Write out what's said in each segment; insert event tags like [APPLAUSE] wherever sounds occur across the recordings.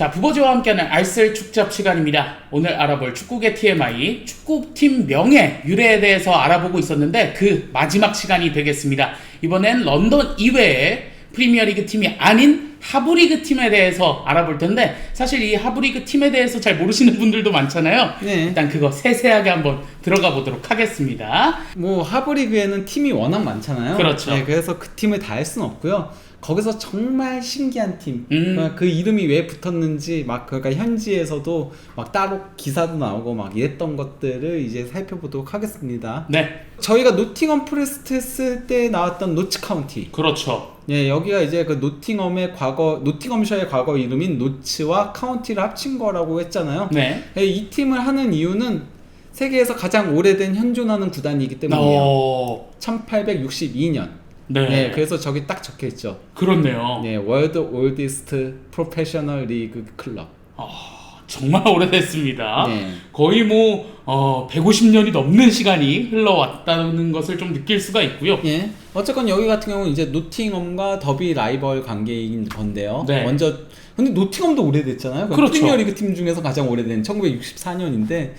자, 부버지와 함께하는 알쓸 축잡 시간입니다. 오늘 알아볼 축구계 TMI, 축구팀 명예, 유래에 대해서 알아보고 있었는데 그 마지막 시간이 되겠습니다. 이번엔 런던 이외에 프리미어리그 팀이 아닌 하브리그 팀에 대해서 알아볼 텐데 사실 이 하브리그 팀에 대해서 잘 모르시는 분들도 많잖아요. 네. 일단 그거 세세하게 한번 들어가 보도록 하겠습니다. 뭐 하브리그에는 팀이 워낙 많잖아요. 그렇죠. 네, 그래서 그 팀을 다 할 수는 없고요. 거기서 정말 신기한 팀, 음. 어, 그 이름이 왜 붙었는지 막 그러니까 현지에서도 막 따로 기사도 나오고 막 이랬던 것들을 이제 살펴보도록 하겠습니다. 네, 저희가 노팅엄 프레스트 했을 때 나왔던 노츠 카운티. 그렇죠. 예, 여기가 이제 그 노팅엄의 과거 노팅엄셔의 과거 이름인 노츠와 카운티를 합친 거라고 했잖아요. 네. 예, 이 팀을 하는 이유는 세계에서 가장 오래된 현존하는 구단이기 때문이에요. 어, 1862년. 네. 네. 그래서 저기 딱 적혀 있죠. 그렇네요. 네, 월드 올디스트 프로페셔널 리그 클럽. 정말 [LAUGHS] 오래됐습니다. 네. 거의 뭐 어, 150년이 넘는 시간이 흘러왔다는 것을 좀 느낄 수가 있고요. 예. 어쨌건 여기 같은 경우는 이제 노팅엄과 더비 라이벌 관계인 건데요. 네. 먼저 근데 노팅엄도 오래됐잖아요. 그 그렇죠. 프리미어리그 팀 중에서 가장 오래된 1964년인데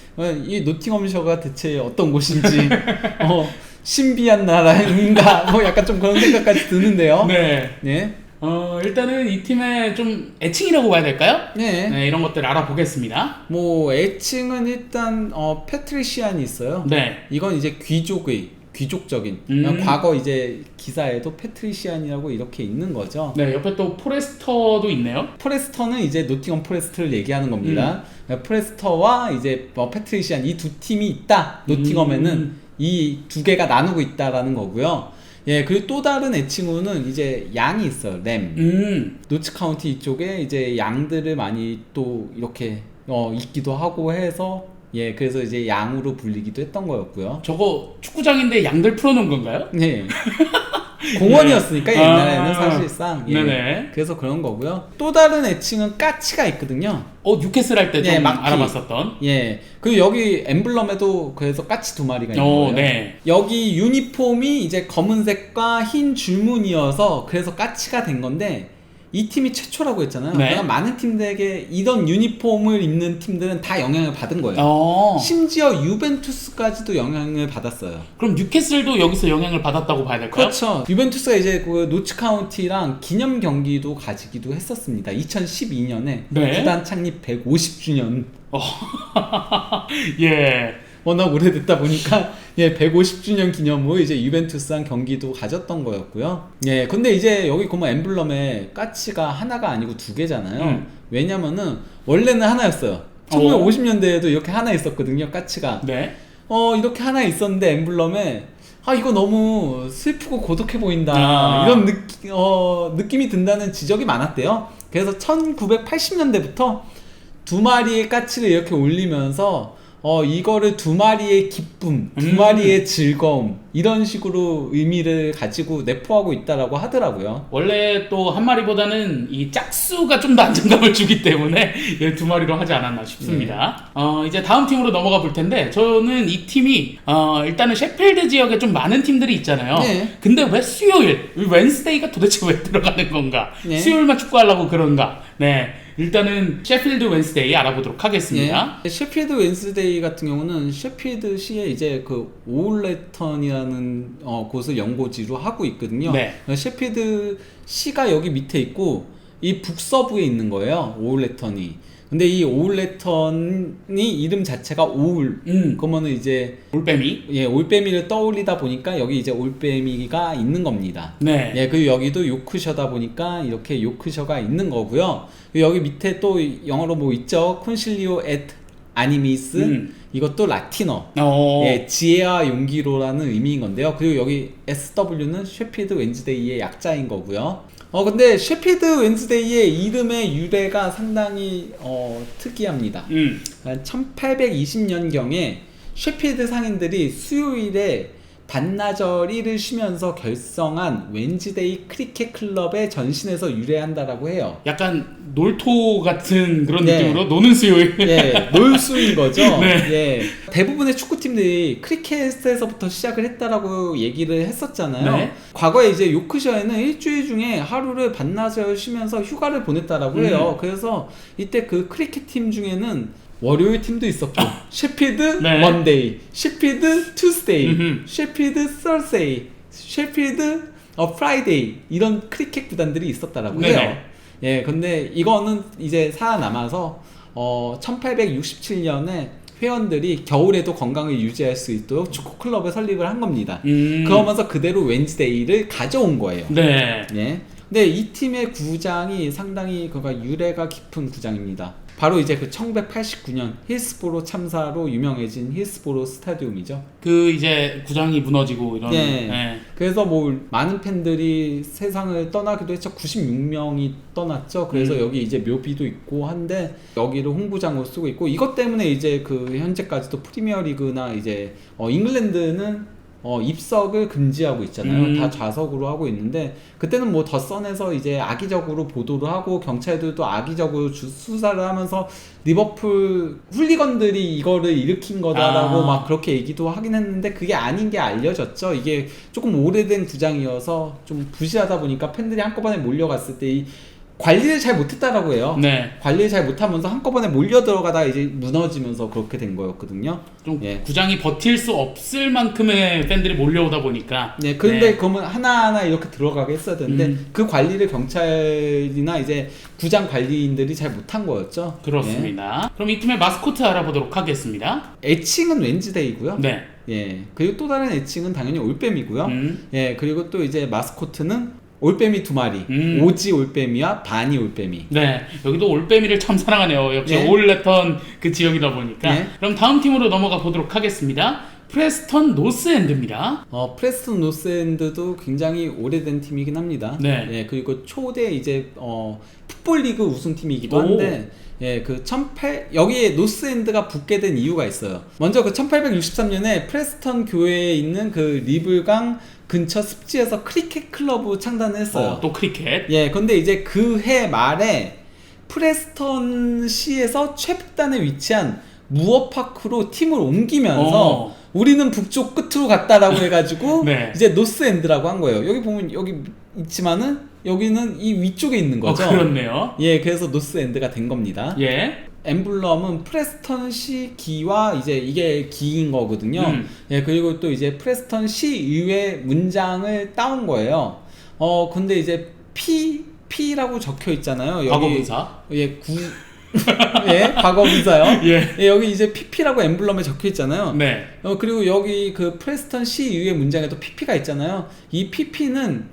이 노팅엄셔가 대체 어떤 곳인지 [LAUGHS] 어, 신비한 나라인가 [LAUGHS] 뭐 약간 좀 그런 생각까지 드는데요. 네. 네. 어, 일단은 이 팀의 좀 애칭이라고 봐야 될까요? 네. 네, 이런 것들 알아보겠습니다. 뭐 애칭은 일단 어 페트리시안이 있어요. 네. 이건 이제 귀족의 귀족적인 음. 과거 이제 기사에도 페트리시안이라고 이렇게 있는 거죠. 네, 옆에 또 포레스터도 있네요. 포레스터는 이제 노팅엄 포레스트를 얘기하는 겁니다. 포레스터와 이제 뭐 페트리시안 이 두 팀이 있다. 노팅엄에는 음. 이 두 개가 나누고 있다라는 거고요. 예, 그리고 또 다른 애칭으로는 이제 양이 있어요. 램. 음. 노츠 카운티 이쪽에 이제 양들을 많이 또 이렇게 어 있기도 하고 해서 예, 그래서 이제 양으로 불리기도 했던 거였고요. 저거 축구장인데 양들 풀어놓은 건가요? 네. [LAUGHS] 공원이었으니까 네. 옛날에는 아, 사실상 예. 네네. 그래서 그런 거고요. 또 다른 애칭은 까치가 있거든요. 어, 뉴캐슬 할 때좀 네, 막피. 알아봤었던. 예. 그리고 여기 엠블럼에도 그래서 까치 두 마리가 있는 어, 거예요. 네. 여기 유니폼이 이제 검은색과 흰 줄무늬여서 그래서 까치가 된 건데 이 팀이 최초라고 했잖아요. 네. 그러니까 많은 팀들에게 이런 유니폼을 입는 팀들은 다 영향을 받은 거예요. 어. 심지어 유벤투스까지도 영향을 받았어요. 그럼 뉴캐슬도 여기서 영향을 받았다고 봐야 될까요? 그렇죠. 유벤투스가 이제 그 노츠 카운티랑 기념 경기도 가지기도 했었습니다. 2012년에 네. 구단 창립 150주년. [LAUGHS] 예. 워낙 오래됐다 보니까 [LAUGHS] 예 150주년 기념으로 이제 유벤투스랑 경기도 가졌던 거였고요. 예 근데 이제 여기 보면 엠블럼에 까치가 하나가 아니고 두 개잖아요. 음. 왜냐면은 원래는 하나였어요. 1950년대에도 이렇게 하나 있었거든요. 까치가. 네. 어 이렇게 하나 있었는데 엠블럼에 아 이거 너무 슬프고 고독해 보인다 아. 이런 느끼, 어, 느낌이 든다는 지적이 많았대요. 그래서 1980년대부터 두 마리의 까치를 이렇게 올리면서 어 이거를 두 마리의 기쁨, 두 음. 마리의 즐거움 이런 식으로 의미를 가지고 내포하고 있다라고 하더라고요. 원래 또 한 마리보다는 이 짝수가 좀 더 안정감을 주기 때문에 [LAUGHS] 얘두 마리로 하지 않았나 싶습니다. 네. 어, 이제 다음 팀으로 넘어가 볼 텐데 저는 이 팀이 어, 일단은 셰필드 지역에 좀 많은 팀들이 있잖아요. 네. 근데 왜 수요일, 웬스데이가 도대체 왜 들어가는 건가? 네. 수요일만 축구하려고 그런가? 네. 일단은 셰필드 웬스데이 알아보도록 하겠습니다. 예. 셰필드 웬스데이 같은 경우는 셰필드 시에 이제 그 오울레턴이라는 어, 곳을 연고지로 하고 있거든요. 네. 셰필드 시가 여기 밑에 있고 이 북서부에 있는 거예요. 오울레턴이. 근데 이 오울레턴이 이름 자체가 오울. 음. 그러면은 이제 올빼미. 예 올빼미를 떠올리다 보니까 여기 이제 올빼미가 있는 겁니다. 네. 예, 그리고 여기도 요크셔다 보니까 이렇게 요크셔가 있는 거고요. 그리고 여기 밑에 또 영어로 뭐 있죠? 콘실리오 앳 아니미스. 음. 이것도 라틴어. 어. 예, 지혜와 용기로라는 의미인 건데요. 그리고 여기 SW는 셰필드 웬즈데이의 약자인 거고요. 어 근데 셰필드 웬즈데이의 이름의 유래가 상당히 어 특이합니다. 음. 1820년경에 셰필드 상인들이 수요일에 반나절 1을 쉬면서 결성한 웬즈데이 크리켓 클럽의 전신에서 유래한다라고 해요. 약간 놀토 같은 그런 네. 느낌으로 노는 수요일. 예, 놀수인 거죠. [LAUGHS] 네. 예. 대부분의 축구팀들이 크리켓에서부터 시작을 했다라고 얘기를 했었잖아요. 네. 과거에 이제 요크셔에는 일주일 중에 하루를 반나절 쉬면서 휴가를 보냈다라고 음. 해요. 그래서 이때 그 크리켓 팀 중에는 월요일 팀도 있었고, [LAUGHS] 셰필드 네. 먼데이, 셰필드 투스데이, 음흠. 셰필드 서세이, 셰필드 어 프라이데이 이런 크리켓 구단들이 있었다라고 네네. 해요. 예, 근데 이거는 이제 살아남아서 어 1867년에 회원들이 겨울에도 건강을 유지할 수 있도록 축구 클럽을 설립을 한 겁니다. 음. 그러면서 그대로 웬즈데이를 가져온 거예요. 네. 예. 근데 이 팀의 구장이 상당히 그가 유래가 깊은 구장입니다. 바로 이제 그 1989년 힐스보로 참사로 유명해진 힐스보로 스타디움이죠. 그 이제 구장이 무너지고 이런. 예. 네. 그래서 뭐 많은 팬들이 세상을 떠나기도 했죠. 96명이 떠났죠. 그래서 음. 여기 이제 묘비도 있고 한데 여기를 홍구장으로 쓰고 있고 이것 때문에 이제 그 현재까지도 프리미어리그나 이제 어 잉글랜드는 어 입석을 금지하고 있잖아요. 음. 다 좌석으로 하고 있는데 그때는 뭐더 써내서 이제 악의적으로 보도를 하고 경찰들도 악의적으로 주- 수사를 하면서 리버풀 훌리건들이 이거를 일으킨 거다라고 아. 막 그렇게 얘기도 하긴 했는데 그게 아닌 게 알려졌죠. 이게 조금 오래된 구장이어서 좀 부실하다 보니까 팬들이 한꺼번에 몰려갔을 때 이 관리를 잘 못했다라고 해요. 네. 관리를 잘 못하면서 한꺼번에 몰려 들어가다 이제 무너지면서 그렇게 된 거였거든요. 좀 예. 구장이 버틸 수 없을 만큼의 팬들이 몰려오다 보니까. 네, 그런데 네. 그러면 하나하나 이렇게 들어가게 했어야 되는데 음. 그 관리를 경찰이나 이제 구장 관리인들이 잘 못한 거였죠. 그렇습니다. 그럼 이 팀의 마스코트 알아보도록 하겠습니다. 예. 애칭은 웬즈데이고요. 네. 예. 그리고 또 다른 애칭은 당연히 올빼미고요. 음. 예, 그리고 또 이제 마스코트는 올빼미 두 마리, 음. 오지 올빼미와 바니 올빼미. 네, 여기도 올빼미를 참 사랑하네요. 역시 네. 올레턴 그 지역이다 보니까. 네. 그럼 다음 팀으로 넘어가 보도록 하겠습니다. 프레스턴 노스엔드입니다. 어, 프레스턴 노스엔드도 굉장히 오래된 팀이긴 합니다. 네. 예, 그리고 초대 이제 어, 풋볼 리그 우승팀이기도 오. 한데 예, 그 18, 여기에 노스엔드가 붙게 된 이유가 있어요. 먼저 그 1863년에 프레스턴 교회에 있는 그 리블강 근처 습지에서 크리켓 클럽을 창단을 했어요. 어, 또 크리켓. 예, 근데 이제 그 해 말에 프레스턴 시에서 최북단에 위치한 무어파크로 팀을 옮기면서 어. 우리는 북쪽 끝으로 갔다라고 해가지고 [LAUGHS] 네. 이제 노스 엔드라고 한 거예요. 여기 보면 여기 있지만은 여기는 이 위쪽에 있는 어, 거죠. 그렇네요. 예, 그래서 노스 엔드가 된 겁니다. 예. 엠블럼은 프레스턴 시 기와 이제 이게 기인 거거든요. 음. 예, 그리고 또 이제 프레스턴 시 의회 문장을 따온 거예요. 어, 근데 이제 P P라고 적혀 있잖아요. 여기 과거분사. 예, 구 예, 과거 분사요. [LAUGHS] 예. 예, 여기 이제 PP라고 엠블럼에 적혀 있잖아요. 네. 어, 그리고 여기 그 프레스턴 시 의회 문장에도 PP가 있잖아요. 이 PP는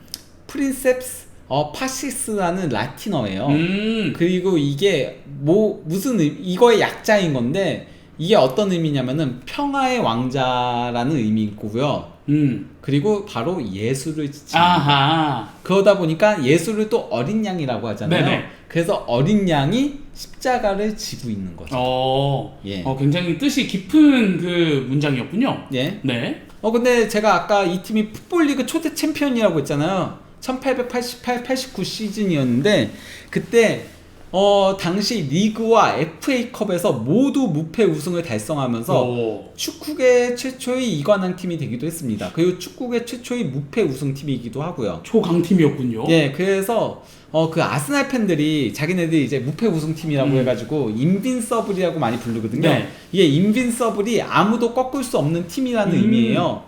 프린셉스 어 파시스라는 라틴어예요. 음. 그리고 이게 뭐 무슨 의, 이거의 약자인 건데 이게 어떤 의미냐면은 평화의 왕자라는 의미고요. 음. 그리고 바로 예수를 지칭. 아하. 그러다 보니까 예수를 또 어린 양이라고 하잖아요. 네네. 그래서 어린 양이 십자가를 지고 있는 거죠. 어. 예. 어, 굉장히 뜻이 깊은 그 문장이었군요. 예. 네. 어 근데 제가 아까 이 팀이 풋볼리그 초대 챔피언이라고 했잖아요. 1888-89 시즌이었는데 그때 어 당시 리그와 FA컵에서 모두 무패 우승을 달성하면서 오. 축구계 최초의 이관왕 팀이 되기도 했습니다. 그리고 축구계 최초의 무패 우승 팀이기도 하고요. 초강팀이었군요. 예, 그래서 어 그 아스날 팬들이 자기네들이 이제 무패 우승 팀이라고 음. 해가지고 인빈서블이라고 많이 부르거든요. 네. 이게 인빈서블이 아무도 꺾을 수 없는 팀이라는 음. 의미예요.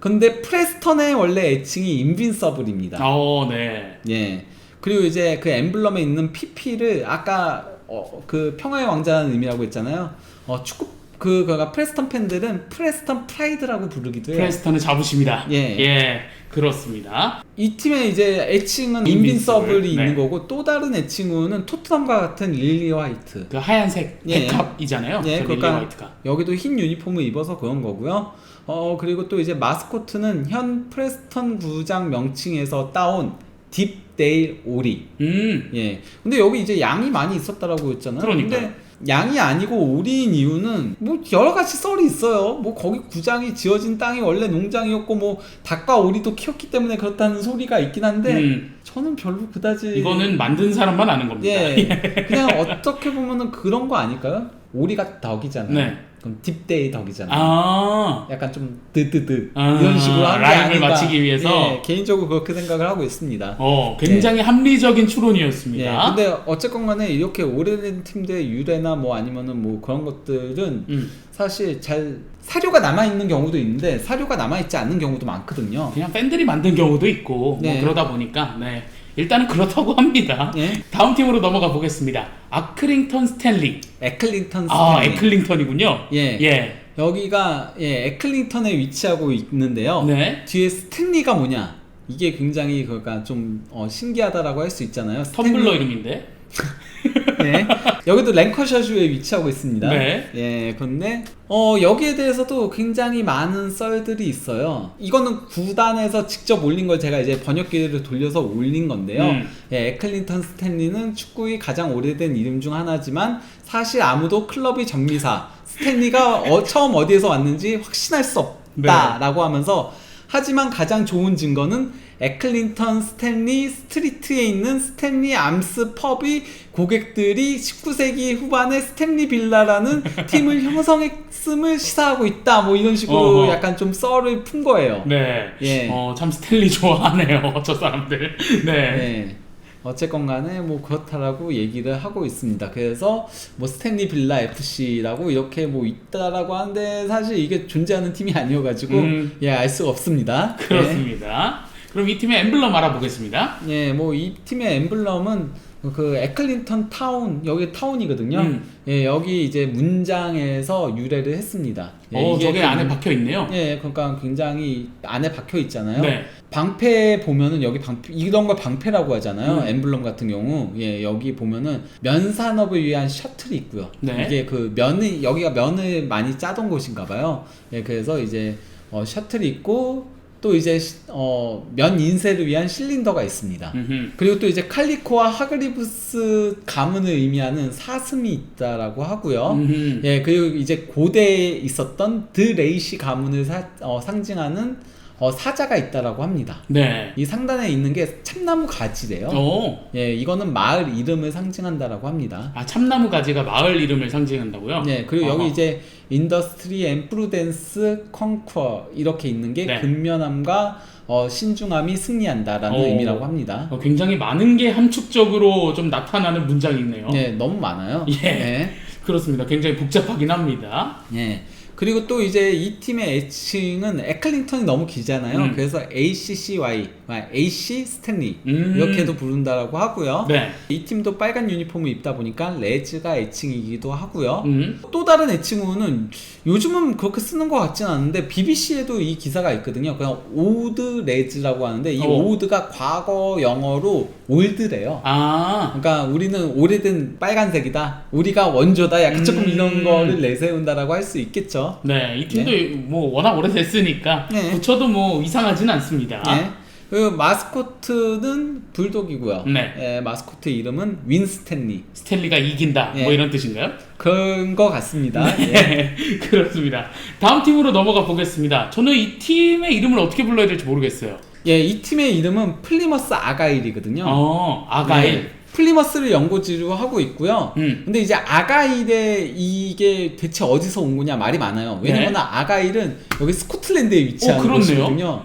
근데 프레스턴의 원래 애칭이 인빈서블입니다. 어, 네. 예. 그리고 이제 그 엠블럼에 있는 PP를 아까 어, 그 평화의 왕자라는 의미라고 했잖아요. 어, 축구 그 그가 프레스턴 팬들은 프레스턴 프라이드라고 부르기도 해요. 프레스턴의 자부심이다. 예. 예. 그렇습니다. 이 팀의 이제 애칭은 인빈서블. 인빈서블이 네. 있는 거고 또 다른 애칭은 토트넘과 같은 릴리 화이트. 그 하얀색 예. 백합이잖아요. 예, 저 릴리 그러니까 화이트가. 여기도 흰 유니폼을 입어서 그런 거고요. 어 그리고 또 이제 마스코트는 현 프레스턴 구장 명칭에서 따온 딥 데일 오리. 음. 예. 근데 여기 이제 양이 많이 있었다라고 했잖아요. 그러니까요. 근데 양이 아니고 오리인 이유는 뭐 여러 가지 썰이 있어요. 뭐 거기 구장이 지어진 땅이 원래 농장이었고 뭐 닭과 오리도 키웠기 때문에 그렇다는 소리가 있긴 한데 음, 저는 별로 그다지 이거는 만든 사람만 아는 겁니다. 예 그냥 어떻게 보면은 그런 거 아닐까요? 오리가 덕이잖아요. 네. 그럼 딥데이 덕이잖아요. 아, 약간 좀 드드드 아, 이런 식으로 하는 게 라임을 아닌가. 맞추기 위해서? 예, 개인적으로 그렇게 생각을 하고 있습니다. 어, 굉장히 합리적인 예, 추론이었습니다. 근데 어쨌건 간에 이렇게 오래된 팀들의 유래나 뭐 아니면은 뭐 그런 것들은 음, 사실 잘 사료가 남아 있는 경우도 있는데 사료가 남아 있지 않는 경우도 많거든요. 그냥 팬들이 만든 경우도 있고 네. 뭐 그러다 보니까 네. 일단은 그렇다고 합니다. 예. 다음 팀으로 넘어가 보겠습니다. 아크링턴 스탠리. 에클링턴 아, 스탠리. 에클링턴이군요. 예. 예. 여기가 예, 에클링턴에 위치하고 있는데요. 네. 뒤에 스탠리가 뭐냐? 이게 굉장히 그러니까 좀 어, 신기하다라고 할 수 있잖아요. 텀블러 이름인데. [LAUGHS] 예. 여기도 랭커셔주에 위치하고 있습니다. 네. 예, 그런데 어, 여기에 대해서도 굉장히 많은 썰들이 있어요. 이거는 구단에서 직접 올린 걸 제가 이제 번역기를 돌려서 올린 건데요. 음. 예, 에클린턴 스탠리는 축구의 가장 오래된 이름 중 하나지만 사실 아무도 클럽의 전미사 스탠리가 어, 처음 어디에서 왔는지 확신할 수 네. 없다라고 하면서 하지만 가장 좋은 증거는 에클린턴 스탠리 스트리트에 있는 스탠리 암스 펍이 고객들이 19세기 후반에 스탠리 빌라라는 [LAUGHS] 팀을 형성했음을 시사하고 있다. 뭐 이런 식으로 어허. 약간 좀 썰을 푼 거예요. 네. 예. 어, 참 스탠리 좋아하네요. [LAUGHS] 저 사람들. 네. 네. 어쨌건 간에 뭐 그렇다라고 얘기를 하고 있습니다. 그래서 뭐 스탠리 빌라 FC라고 이렇게 뭐 있다라고 하는데 사실 이게 존재하는 팀이 아니어가지고 음. 예, 알 수가 없습니다. 그렇습니다. 그럼 이 팀의 엠블럼 알아보겠습니다. 예, 뭐 이 팀의 엠블럼은 그 에클린턴 타운 여기 타운이거든요. 음. 예, 여기 이제 문장에서 유래를 했습니다. 예, 어, 저게 그 안에 문- 박혀 있네요. 예, 그러니까 굉장히 안에 박혀 있잖아요. 네. 방패 보면은 여기 방패 이런 걸 방패라고 하잖아요. 음. 엠블럼 같은 경우 예 여기 보면은 면 산업을 위한 셔틀이 있고요. 네. 이게 그 면을 여기가 면을 많이 짜던 곳인가 봐요. 예 그래서 이제 어, 셔틀이 있고 또 이제 시- 어, 면 인쇄를 위한 실린더가 있습니다. 음흠. 그리고 또 이제 칼리코와 하그리브스 가문을 의미하는 사슴이 있다라고 하고요. 음흠. 예, 그리고 이제 고대에 있었던 드레이시 가문을 사- 어, 상징하는 어, 사자가 있다라고 합니다. 네. 이 상단에 있는 게 참나무 가지래요. 오. 예, 이거는 마을 이름을 상징한다라고 합니다. 아, 참나무 가지가 마을 이름을 상징한다고요? 네, 그리고 여기 어허. 이제 인더스트리 앤 프루덴스 컨커 이렇게 있는 게 네. 근면함과 어, 신중함이 승리한다라는 오. 의미라고 합니다. 어, 굉장히 많은 게 함축적으로 좀 나타나는 문장이 있네요. 네, 너무 많아요. 예. 네. 그렇습니다. 굉장히 복잡하긴 합니다. 예. 그리고 또 이제 이 팀의 애칭은 에클링턴이 너무 길잖아요. 음. 그래서 ACCY, 아, AC 스탠리 음. 이렇게도 부른다라고 하고요. 네. 이 팀도 빨간 유니폼을 입다 보니까 레즈가 애칭이기도 하고요. 음. 또 다른 애칭으로는 요즘은 그렇게 쓰는 것 같지는 않은데 BBC에도 이 기사가 있거든요. 그냥 오드 레즈라고 하는데 이 어. 오드가 과거 영어로 올드래요. 아. 그러니까 우리는 오래된 빨간색이다. 우리가 원조다. 약간 조금 음. 이런 거를 내세운다라고 할 수 있겠죠. 네. 이 팀도 뭐 워낙 오래됐으니까 네. 붙여도 뭐 이상하진 않습니다. 예. 그리고 마스코트는 불독이고요. 네. 예, 마스코트 이름은 윈스탠리. 스탠리가 이긴다. 예. 뭐 이런 뜻인가요? 그런 거 같습니다. 예. 네. [LAUGHS] 그렇습니다. 다음 팀으로 넘어가 보겠습니다. 저는 이 팀의 이름을 어떻게 불러야 될지 모르겠어요. 예, 이 팀의 이름은 플리머스 아가일이거든요. 어, 아가일. 네. 플리머스를 연고지로 하고 있고요. 음. 근데 이제 아가일에 이게 대체 어디서 온 거냐 말이 많아요. 왜냐면 네. 아가일은 여기 스코틀랜드에 위치한 어, 그렇네요. 곳이거든요.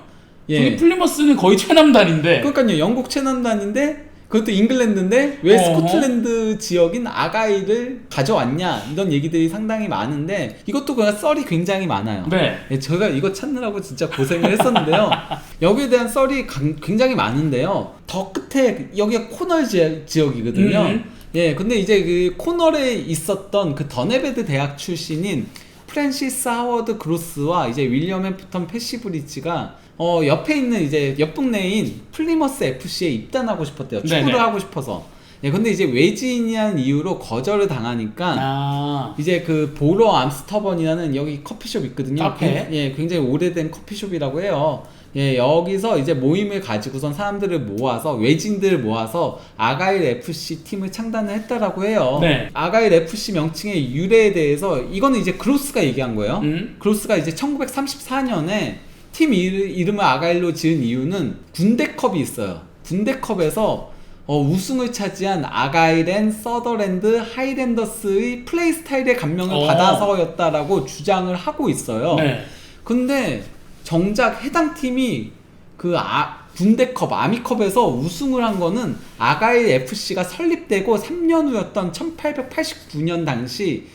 예. 플리머스는 거의 최남단인데. 그러니까요. 영국 최남단인데 그것도 잉글랜드인데 왜 어허. 스코틀랜드 지역인 아가일을 가져왔냐 이런 얘기들이 상당히 많은데 이것도 그냥 썰이 굉장히 많아요. 네. 예, 제가 이거 찾느라고 진짜 고생을 했었는데요. [LAUGHS] 여기에 대한 썰이 강- 굉장히 많은데요. 더 끝에 여기가 코널 지, 지역이거든요. 음. 예, 근데 이제 그 코널에 있었던 그 더네베드 대학 출신인 프랜시스 하워드 그로스와 이제 윌리엄 햄프턴 패시브리지가 어 옆에 있는 이제 옆 동네인 플리머스 FC에 입단하고 싶었대요. 축구를 네네. 하고 싶어서. 예, 근데 이제 외지인이라는 이유로 거절을 당하니까 아. 이제 그 보러 암스터번이라는 여기 커피숍 있거든요. 카페? 굉- 예, 굉장히 오래된 커피숍이라고 해요. 예, 여기서 이제 모임을 가지고선 사람들을 모아서 외진들을 모아서 아가일 FC 팀을 창단을 했다라고 해요. 네. 아가일 FC 명칭의 유래에 대해서 이거는 이제 그로스가 얘기한 거예요. 음. 그로스가 이제 1934년에 팀 이름을 아가일로 지은 이유는 군대컵이 있어요. 군대컵에서 어, 우승을 차지한 아가일 앤 서더랜드 하이랜더스의 플레이 스타일의 감명을 어. 받아서였다라고 주장을 하고 있어요. 네. 근데 정작 해당 팀이 그 아, 군대컵 아미컵에서 우승을 한 거는 아가일 FC가 설립되고 3년 후였던 1889년 당시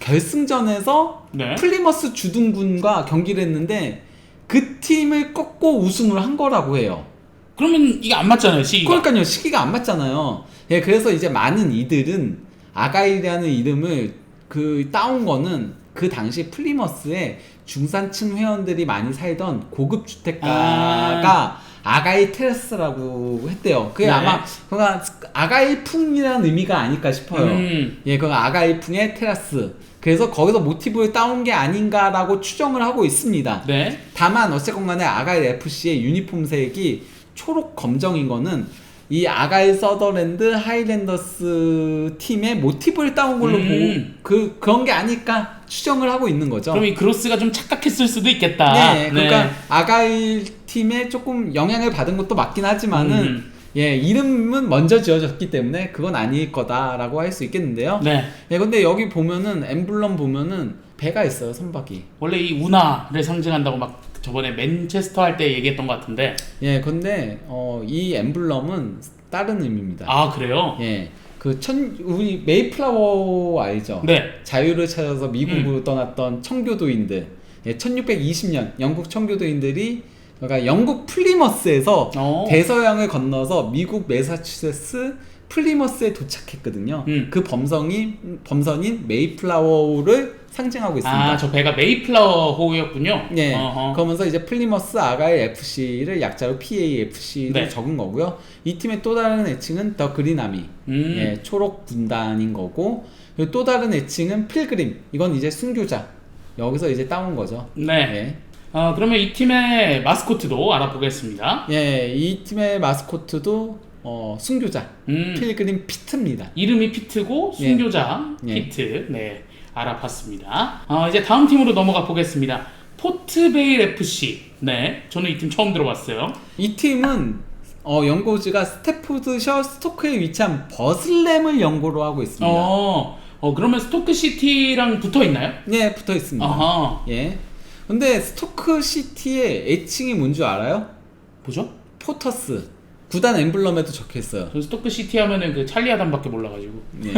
결승전에서 네. 플리머스 주둔군과 경기를 했는데 그 팀을 꺾고 우승을 한 거라고 해요. 그러면 이게 안 맞잖아요, 시기가. 그러니까요 시기가 안 맞잖아요. 예, 그래서 이제 많은 이들은 아가일이라는 이름을 그 따온 거는 그 당시 플리머스에 중산층 회원들이 많이 살던 고급 주택가가 아... 가일 테라스라고 했대요. 그게 네. 아마 그가 아가일풍이라는 의미가 아닐까 싶어요. 음. 예, 그 아가일풍의 테라스. 그래서 거기서 모티브를 따온 게 아닌가라고 추정을 하고 있습니다. 네. 다만 어쨌건 간에 아가일 FC의 유니폼 색이 초록 검정인 거는 이 아가일 서더랜드 하이랜더스 팀의 모티브를 따온 걸로 음. 보고 그 그런 게 아닐까 추정을 하고 있는 거죠. 그럼 이 그로스가 좀 착각했을 수도 있겠다. 네, 그러니까 아가일 팀에 조금 영향을 받은 것도 맞긴 하지만은 음. 예 이름은 먼저 지어졌기 때문에 그건 아닐 거다라고 할 수 있겠는데요. 네. 예, 근데 여기 보면은 엠블럼 보면은 배가 있어요 선박이. 원래 이 운하를 상징한다고 막 저번에 맨체스터 할 때 얘기했던 것 같은데. 예, 근데 어, 이 엠블럼은 다른 의미입니다. 아, 그래요? 예, 그 천 우리 메이플라워 알죠? 네. 자유를 찾아서 미국으로 떠났던 청교도인들. 예, 1620년 영국 청교도인들이 그러니까 영국 플리머스에서 어. 대서양을 건너서 미국 매사추세츠 플리머스에 도착했거든요. 음. 그 범성이 범선인 메이플라워를 상징하고 있습니다. 아, 저 배가 메이플라워 호였군요. 예. 어허. 그러면서 이제 플리머스 아가일 FC를 약자로 PAFC로 네. 적은 거고요. 이 팀의 또 다른 애칭은 더 그린아미. 음. 예, 초록 군단인 거고. 그리고 또 다른 애칭은 필그림. 이건 이제 순교자. 여기서 이제 따온 거죠. 네. 어, 그러면 이 팀의 마스코트도 알아보겠습니다. 예. 예, 이 팀의 마스코트도 어, 순교자. 음. 필그림 피트입니다. 이름이 피트고 예. 순교자 예. 피트. 네. 알아봤습니다. 어, 이제 다음 팀으로 넘어가 보겠습니다. 포트베일 FC. 네. 저는 이 팀 처음 들어봤어요. 이 팀은 어, 연고지가 스태포드셔 스토크에 위치한 버슬램을 연고로 하고 있습니다. 어, 어 그러면 스토크 시티랑 붙어 있나요? 네, 붙어 있습니다. 아하. 예. 근데 스토크 시티의 애칭이 뭔 줄 알아요? 뭐죠? 포터스. 구단 엠블럼에도 적혀 있어요. 저 스토크 시티 하면은 그 찰리 아담밖에 몰라가지고. 예.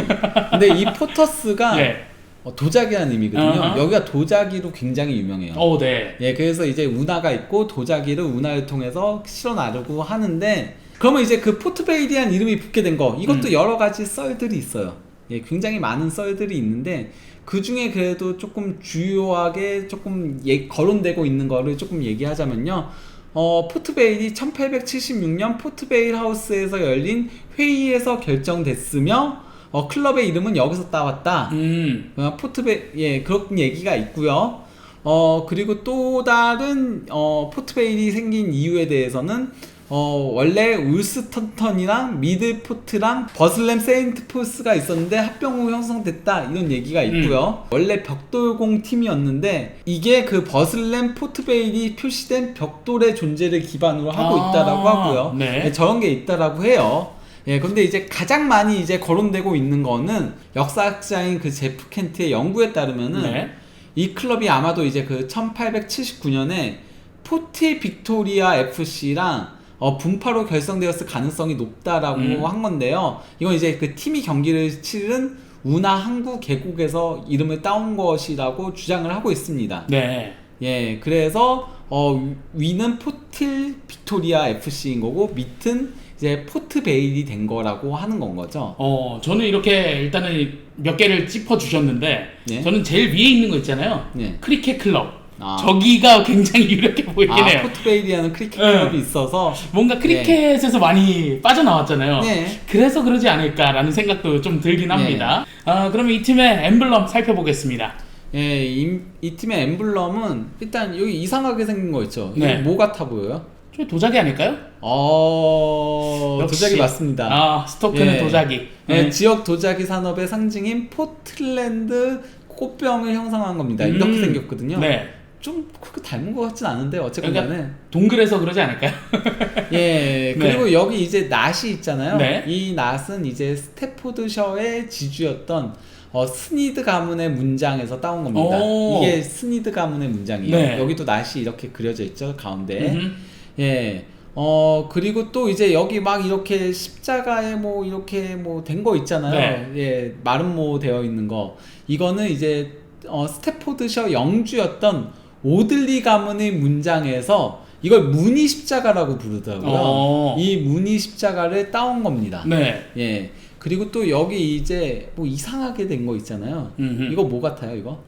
근데 이 포터스가 네. [LAUGHS] 어, 도자기라는 의미거든요. 어허. 여기가 도자기로 굉장히 유명해요. 어, 네. 예, 그래서 이제 운하가 있고 도자기를 운하를 통해서 실어 나르고 하는데 그러면 이제 그 포트베일이란 이름이 붙게 된 거 이것도 음. 여러 가지 썰들이 있어요. 예, 굉장히 많은 썰들이 있는데 그 중에 그래도 조금 주요하게 조금 예, 거론되고 있는 거를 조금 얘기하자면요. 어, 포트베일이 1876년 포트베일 하우스에서 열린 회의에서 결정됐으며 어, 클럽의 이름은 여기서 따왔다. 음. 어, 포트베 예 그런 얘기가 있고요. 어 그리고 또 다른 어 포트베일이 생긴 이유에 대해서는 어 원래 울스턴턴이랑 미들포트랑 버슬렘 세인트포스가 있었는데 합병 후 형성됐다 이런 얘기가 있고요. 원래 벽돌공 팀이었는데 이게 그 버슬렘 포트베일이 표시된 벽돌의 존재를 기반으로 하고 아, 있다라고 하고요. 네. 예, 저런 게 있다라고 해요. 예, 근데 이제 가장 많이 이제 거론되고 있는 거는 역사학자인 그 제프 켄트의 연구에 따르면은 네. 이 클럽이 아마도 이제 그 1879년에 포티 빅토리아 FC랑 어, 분파로 결성되었을 가능성이 높다라고 음. 한 건데요. 이건 이제 그 팀이 경기를 치른 운하 항구 계곡에서 이름을 따온 것이라고 주장을 하고 있습니다. 네. 예, 그래서 어, 위는 포틸 빅토리아 FC인 거고 밑은 이제 포트 베일이 된 거라고 하는 건 거죠. 어, 저는 이렇게 일단은 몇 개를 짚어 주셨는데 예. 저는 제일 위에 있는 거 있잖아요. 예. 크리켓 클럽. 아. 저기가 굉장히 유력해 보이긴 아, 해요. 포트 베일이라는 크리켓 예. 클럽이 있어서 뭔가 크리켓에서 많이 빠져나왔잖아요. 네. 그래서 그러지 않을까라는 생각도 좀 들긴 합니다. 아, 그러면 이 팀의 엠블럼 살펴보겠습니다. 예, 이, 이 팀의 엠블럼은 일단 여기 이상하게 생긴 거 있죠. 이게 네. 뭐 같아 보여요? 저 도자기 아닐까요? 어, 역시. 도자기 맞습니다. 아, 스토크는 예. 도자기. 예, 네. 지역 도자기 산업의 상징인 포틀랜드 꽃병을 형상한 겁니다. 이렇게 음. 생겼거든요. 네. 좀 그렇게 닮은 것 같진 않은데 어쨌건 그러니까 간에 동글해서 그러지 않을까요? [LAUGHS] 예 그리고 여기 이제 낫이 있잖아요. 네. 이 낫은 이제 스태포드셔의 지주였던 어, 스니드 가문의 문장에서 따온 겁니다. 오. 이게 스니드 가문의 문장이에요. 네. 여기도 낫이 이렇게 그려져 있죠 가운데. 음흠. 예. 어 그리고 또 이제 여기 막 이렇게 십자가에 뭐 이렇게 뭐 된 거 있잖아요. 네. 예, 마름모 되어 있는 거. 이거는 이제 어 스태포드셔 영주였던 오들리 가문의 문장에서 이걸 무늬 십자가라고 부르더라고요. 어. 이 무늬 십자가를 따온 겁니다. 네. 예. 그리고 또 여기 이제 뭐 이상하게 된 거 있잖아요. 음흠. 이거 뭐 같아요, 이거?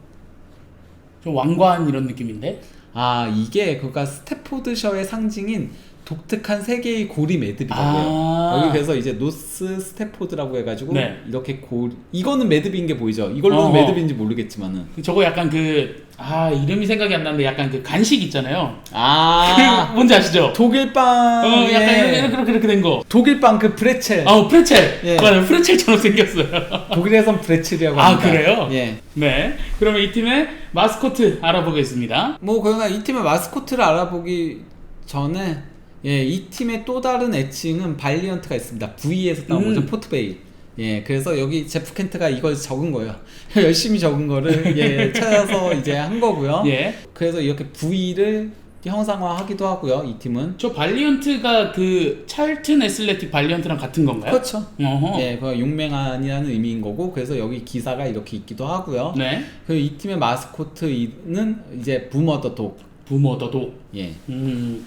좀 왕관 이런 느낌인데. 아, 이게 그러니까 스태포드셔의 상징인 독특한 세 개의 고리 매듭이라고요. 아. 여기 그래서 이제 노스 스태포드라고 해가지고 네. 이렇게 고리 이거는 매듭인 게 보이죠. 이걸로는 어허. 매듭인지 모르겠지만은 저거 약간 그, 아, 이름이 생각이 안 나는데 약간 그 간식 있잖아요. 아그 뭔지 아시죠? 독일빵 어, 약간 예. 이렇게, 이렇게, 이렇게 된 거. 독일빵 그 브레첼 아, 프레첼. 예. 맞아요. 프레첼처럼 생겼어요. 독일에선 브레첼이라고 아, 합니다. 그래요? 예. 네. 그러면 이 팀의 마스코트 알아보겠습니다. 뭐 그러나 이 팀의 마스코트를 알아보기 전에 예, 이 팀의 또 다른 애칭은 발리언트가 있습니다. V에서 따온 음. 거죠. 포트베일. 예, 그래서 여기 제프 켄트가 이걸 적은 거예요. [LAUGHS] 열심히 적은 거를 예, 찾아서 이제 한 거고요. 예. 그래서 이렇게 V를 형상화하기도 하고요. 이 팀은 저 발리언트가 그 찰튼 애슬레틱 발리언트랑 같은 건가요? 그렇죠. 어허. 예, 그 용맹한이라는 의미인 거고 그래서 여기 기사가 이렇게 있기도 하고요. 네. 그리고 이 팀의 마스코트는 이제 부머 더 독. 부모더도. 예. 음,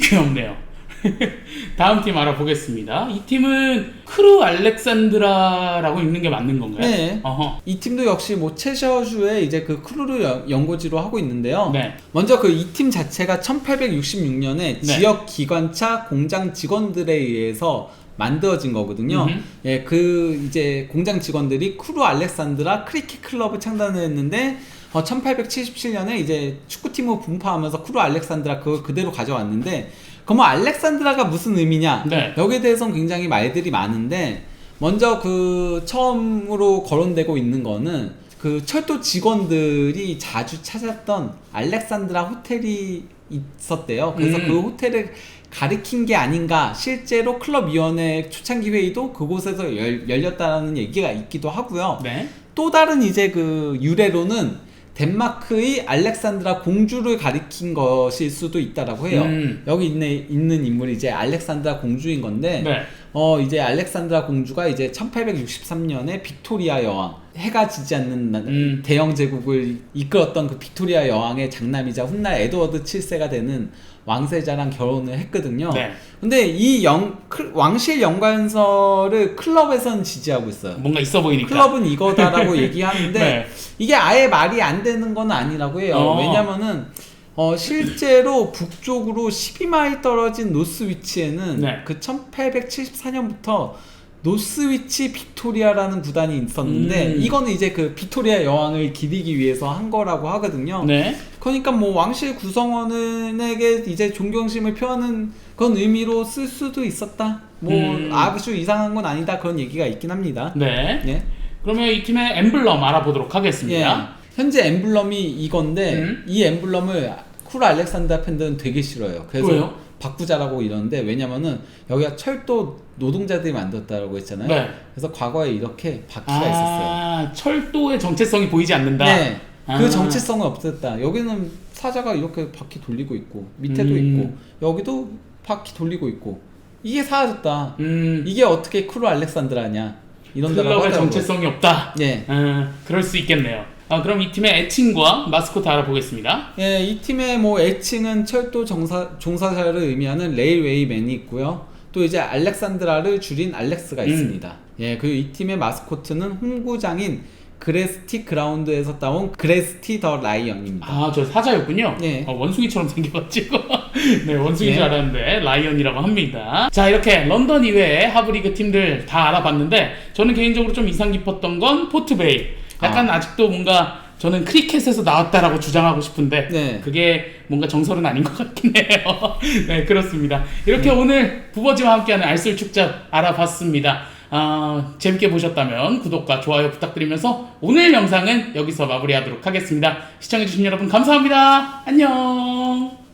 귀엽네요. [LAUGHS] 다음 팀 알아보겠습니다. 이 팀은 크루 알렉산드라라고 읽는 게 맞는 건가요? 네. 어허. 이 팀도 역시 뭐 체셔주의 이제 그 크루를 연- 연고지로 하고 있는데요. 네. 먼저 그 이 팀 자체가 1866년에 네. 지역 기관차 공장 직원들에 의해서 만들어진 거거든요. 음흠. 예, 그 이제 공장 직원들이 크루 알렉산드라 크리켓 클럽을 창단했는데 어, 1877년에 이제 축구팀으로 분파하면서 크루 알렉산드라 그걸 그대로 가져왔는데 그러면 알렉산드라가 무슨 의미냐? 네. 여기에 대해서는 굉장히 말들이 많은데 먼저 그 처음으로 거론되고 있는 거는 그 철도 직원들이 자주 찾았던 알렉산드라 호텔이 있었대요. 그래서 음. 그 호텔을 가리킨 게 아닌가 실제로 클럽위원회 초창기 회의도 그곳에서 열, 열렸다는 얘기가 있기도 하고요. 네. 또 다른 이제 그 유래로는 덴마크의 알렉산드라 공주를 가리킨 것일 수도 있다라고 해요. 음. 여기 있는, 있는 인물이 이제 알렉산드라 공주인 건데, 네. 어, 이제 알렉산드라 공주가 이제 1863년에 빅토리아 여왕, 해가 지지 않는 나- 음. 대영 제국을 이끌었던 그 빅토리아 여왕의 장남이자 훗날 에드워드 7세가 되는 왕세자랑 결혼을 했거든요. 네. 근데 이 영, 클- 왕실 연관서를 클럽에선 지지하고 있어요. 뭔가 있어 보이니까. 클럽은 이거다라고 [LAUGHS] 얘기하는데 네. 이게 아예 말이 안 되는 건 아니라고 해요. 어. 왜냐면은 어, 실제로 북쪽으로 12마일 떨어진 노스위치에는 네. 그 1874년부터 노스위치 빅토리아라는 구단이 있었는데 음. 이거는 이제 그 빅토리아 여왕을 기리기 위해서 한 거라고 하거든요. 네. 그러니까 뭐 왕실 구성원에게 이제 존경심을 표하는 그런 의미로 쓸 수도 있었다. 뭐 음. 아주 이상한 건 아니다 그런 얘기가 있긴 합니다. 네. 예. 그러면 이 팀의 엠블럼 알아보도록 하겠습니다. 예. 현재 엠블럼이 이건데 음. 이 엠블럼을 쿨 알렉산드라 팬들은 되게 싫어요. 그래서 왜요? 바꾸자라고 이러는데 왜냐면은 여기가 철도 노동자들이 만들었다라고 했잖아요. 네. 그래서 과거에 이렇게 바퀴가 있었어요. 아, 철도의 정체성이 보이지 않는다. 네. 아. 그 정체성은 없었다. 여기는 사자가 이렇게 바퀴 돌리고 있고 밑에도 음. 있고 여기도 바퀴 돌리고 있고 이게 사라졌다. 음, 이게 어떻게 크루 알렉산드라냐 이런다고 클럽의 하더라고요. 정체성이 없다. 예. 아, 그럴 수 있겠네요. 아, 그럼 이 팀의 애칭과 마스코트 알아보겠습니다. 예, 이 팀의 뭐 애칭은 철도 정사, 종사자를 의미하는 레일웨이맨이 있고요. 또 이제 알렉산드라를 줄인 알렉스가 음. 있습니다. 예, 그리고 이 팀의 마스코트는 홈구장인 그레스티 그라운드에서 따온 그레스티 더 라이언입니다. 아, 저 사자였군요. 예. 어, 원숭이처럼 생겨가지고. [LAUGHS] 네, 원숭이인 줄 예. 알았는데, 라이언이라고 합니다. 자, 이렇게 런던 이외의 하브리그 팀들 다 알아봤는데, 저는 개인적으로 좀 인상 깊었던 건 포트베이. 약간 아. 직도 뭔가 저는 크리켓에서 나왔다라고 주장하고 싶은데 네. 그게 뭔가 정설은 아닌 것 같긴 해요. [LAUGHS] 네, 그렇습니다. 이렇게 오늘 부버지와 함께하는 알쓸 축잡 알아봤습니다. 아, 재밌게 보셨다면 구독과 좋아요 부탁드리면서 오늘 영상은 여기서 마무리하도록 하겠습니다. 시청해주신 여러분 감사합니다. 안녕.